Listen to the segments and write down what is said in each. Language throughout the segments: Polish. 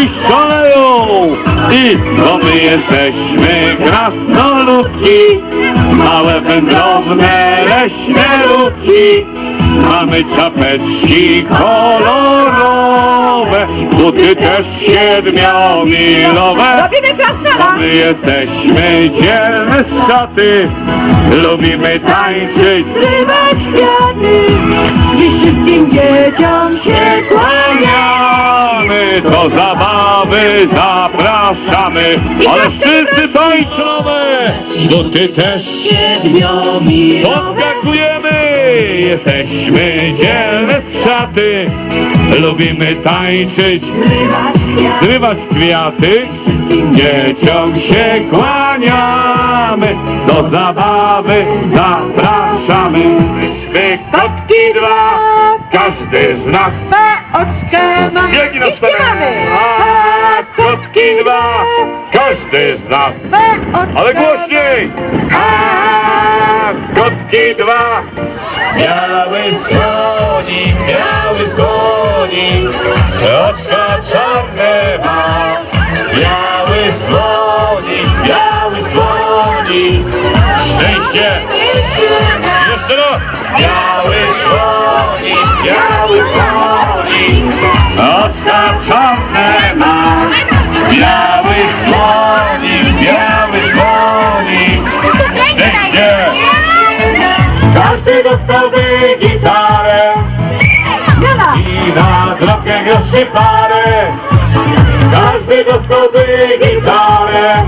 dzieci szaleją i bo my jesteśmy krasnoludki, małe wędrowne leśne ludki. Mamy czapeczki kolorowe, buty też siedmiomilowe. Krasnala! My jesteśmy dzielne z szaty, lubimy tańczyć. Zrywać kwiaty! Dziś wszystkim dzieciom się Kłaniamy, do zabawy zapraszamy, ale wszyscy tańczamy, bo ty też podskakujemy. Jesteśmy dzielne z szaty, lubimy tańczyć, zrywać kwiaty. Dzieciom się kłaniamy, do zabawy zapraszamy. Myśmy kotki dwa, każdy z nas Dwa oczka ma Biegnij na i śpiewamy! A, kotki dwa, każdy z nas. Dwa oczka Ale głośniej! A, kotki dwa. Biały słonik, biały słonik, oczka czarne ma. Biały słonik, biały słonik, szczęście. Czarne ma. Biały słonik, biały słonik, szczęście. Każdy dostałby gitarę i na drogę groszy parę. Każdy dostałby gitarę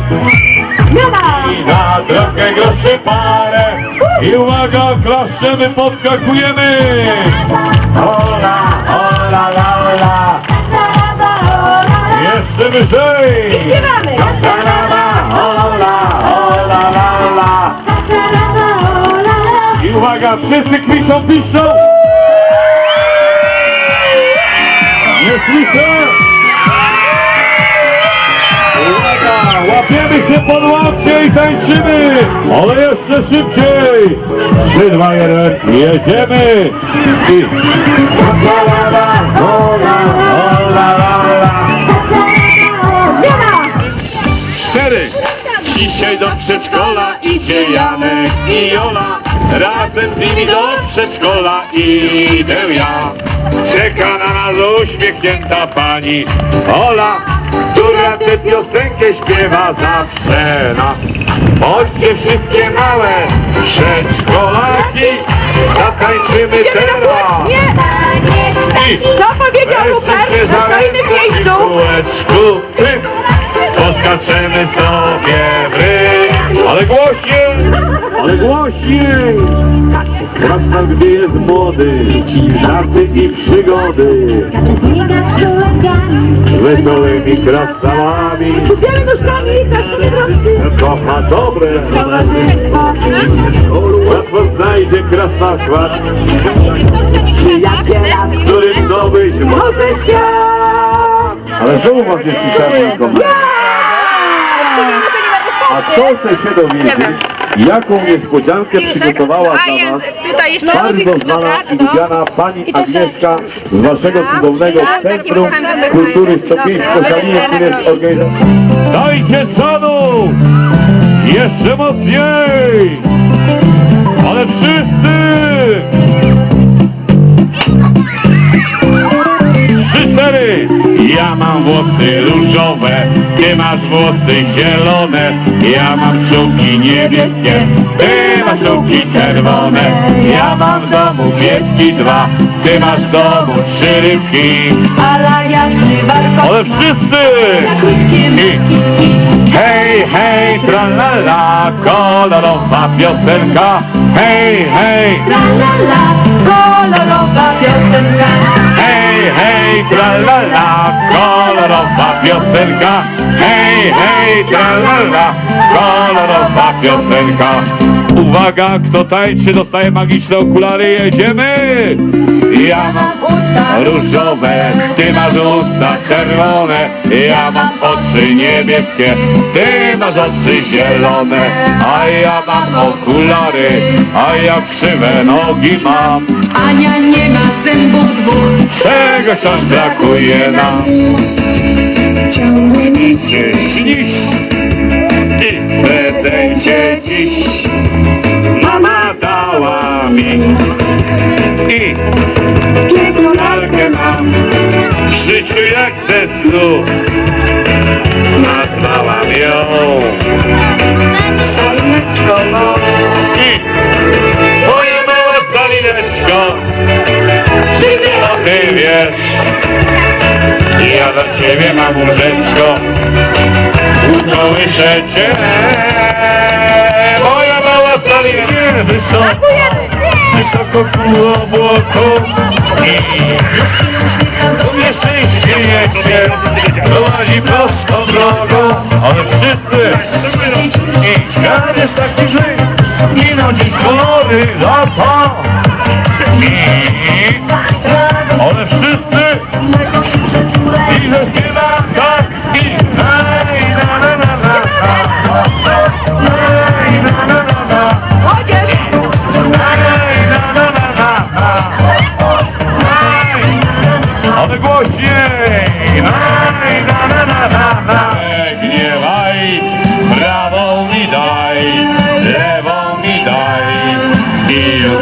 i na drogę groszy parę. I uwaga, klaszczemy, podskakujemy. Ola, ola, la, la. Jeszcze wyżej. Śpiewamy! Kasarama, ola, ola, la, la. I uwaga, wszyscy kwiczą, piszą. Nie słyszę. Uwaga, łapiemy się pod łapcie i tańczymy. Ale jeszcze szybciej. 3, 2, 1, jedziemy. I... Kasarama, Cztery. Dzisiaj do przedszkola idzie Janek i Jola. Razem z nimi do przedszkola idę ja. Czeka na nas uśmiechnięta pani Ola, która tę piosenkę śpiewa zawsze na. Chodźcie wszystkie małe przedszkolaki, zatańczymy teraz. I Co powiedział za Zostajemy w miejscu! kółeczku Poskaczemy sobie w ryj. Ale głośniej, ale głośniej Krasna gdy jest młody Żarty i przygody. Wesołymi drobcy! Kocha dobre! Łatwo znajdzie krasna kład Przyjaciela, W którym zdobyć może świat. Ale znowu was nie słyszałem nikogo A kto chce się dowiedzieć, jaką niespodziankę przygotowała dla nas bardzo znana i lubiana pani Agnieszka z waszego cudownego Centrum Kultury fajny. 105 Dobra, Koszalinie, które jest organizacja. Dajcie czadu! Jeszcze mocniej! Ale wszyscy! Ja mam włosy różowe, ty masz włosy zielone, ja mam czuki niebieskie, ty masz czuki czerwone, ja mam w domu pieski dwa, ty masz w domu trzy rybki, Ala jasny warkocz ale wszyscy! Krótkie Hej, hej, tralala, kolorowa piosenka, hej, hej, La kolorowa piosenka. Hej, hej, tralala, kolorowa piosenka. Hej, hej, tralala, kolorowa piosenka. Uwaga, kto tańczy, dostaje magiczne okulary, jedziemy! Ja mam Usta różowe, ty masz usta czerwone, ja mam oczy niebieskie, ty masz oczy zielone, a ja mam okulary, a ja krzywe nogi mam. Ania nie ma zębów dwóch. Czego wciąż brakuje nam? się śnisz i prezencie dziś. Mama dała mi i naturalkę mam. W życiu jak ze snu nazwałam ją. Salineczko no dla ciebie mam łóżeczko ukołyszę cię moja mała Salineczko wysoko. Wysoko ku obłoku. I mnie szczęście niesie prowadzi prosto drogą. Ale wszyscy. I świat jest taki zły. Giną dziś kolory lata i ale wszyscy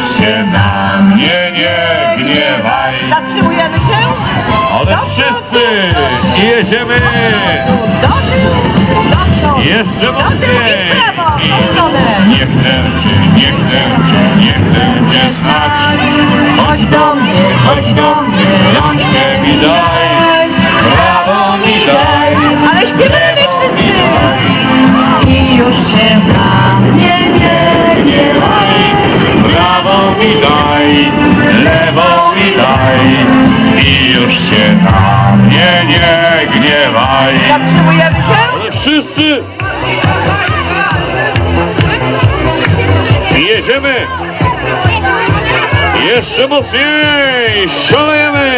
już się na mnie nie gniewaj Zatrzymujemy się? ale wszyscy jedziemy Do tyłu, do przodu. jeszcze Do tyłu i mocniej w prawo, w stronę. nie chcę cię, nie chcę cię, nie chcę cię znać Chodź do mnie, chodź do mnie, rączkę mi daj prawo mi daj Ale śpiewamy wszyscy! I już się na mnie nie gniewaj. Się na mnie nie gniewaj. Zatrzymujemy się? Ale wszyscy jedziemy jeszcze mocniej, szalejemy.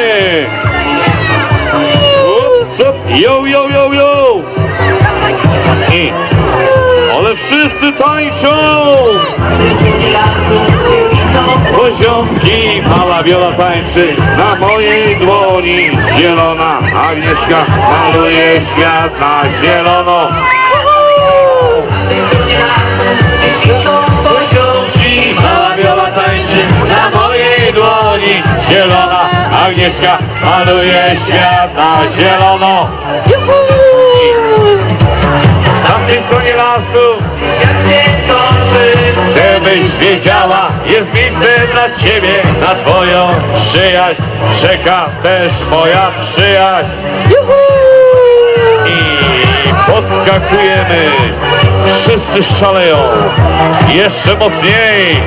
Yo, yo, yo, yo. I, ale wszyscy tańczą. Poziomki, mała Wiola tańczy na mojej dłoni. Zielona Agnieszka maluje świat na zielono. Poziomki, mała Wiola tańczy na mojej dłoni. Zielona Agnieszka maluje świat na zielono Z tamtej stronie lasu Świat się toczy. Chcę byś wiedziała, jest miejsce dla ciebie, na twoją przyjaźń. Czeka też moja przyjaźń. I podskakujemy. Wszyscy szaleją. Jeszcze mocniej.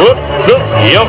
Up, jo,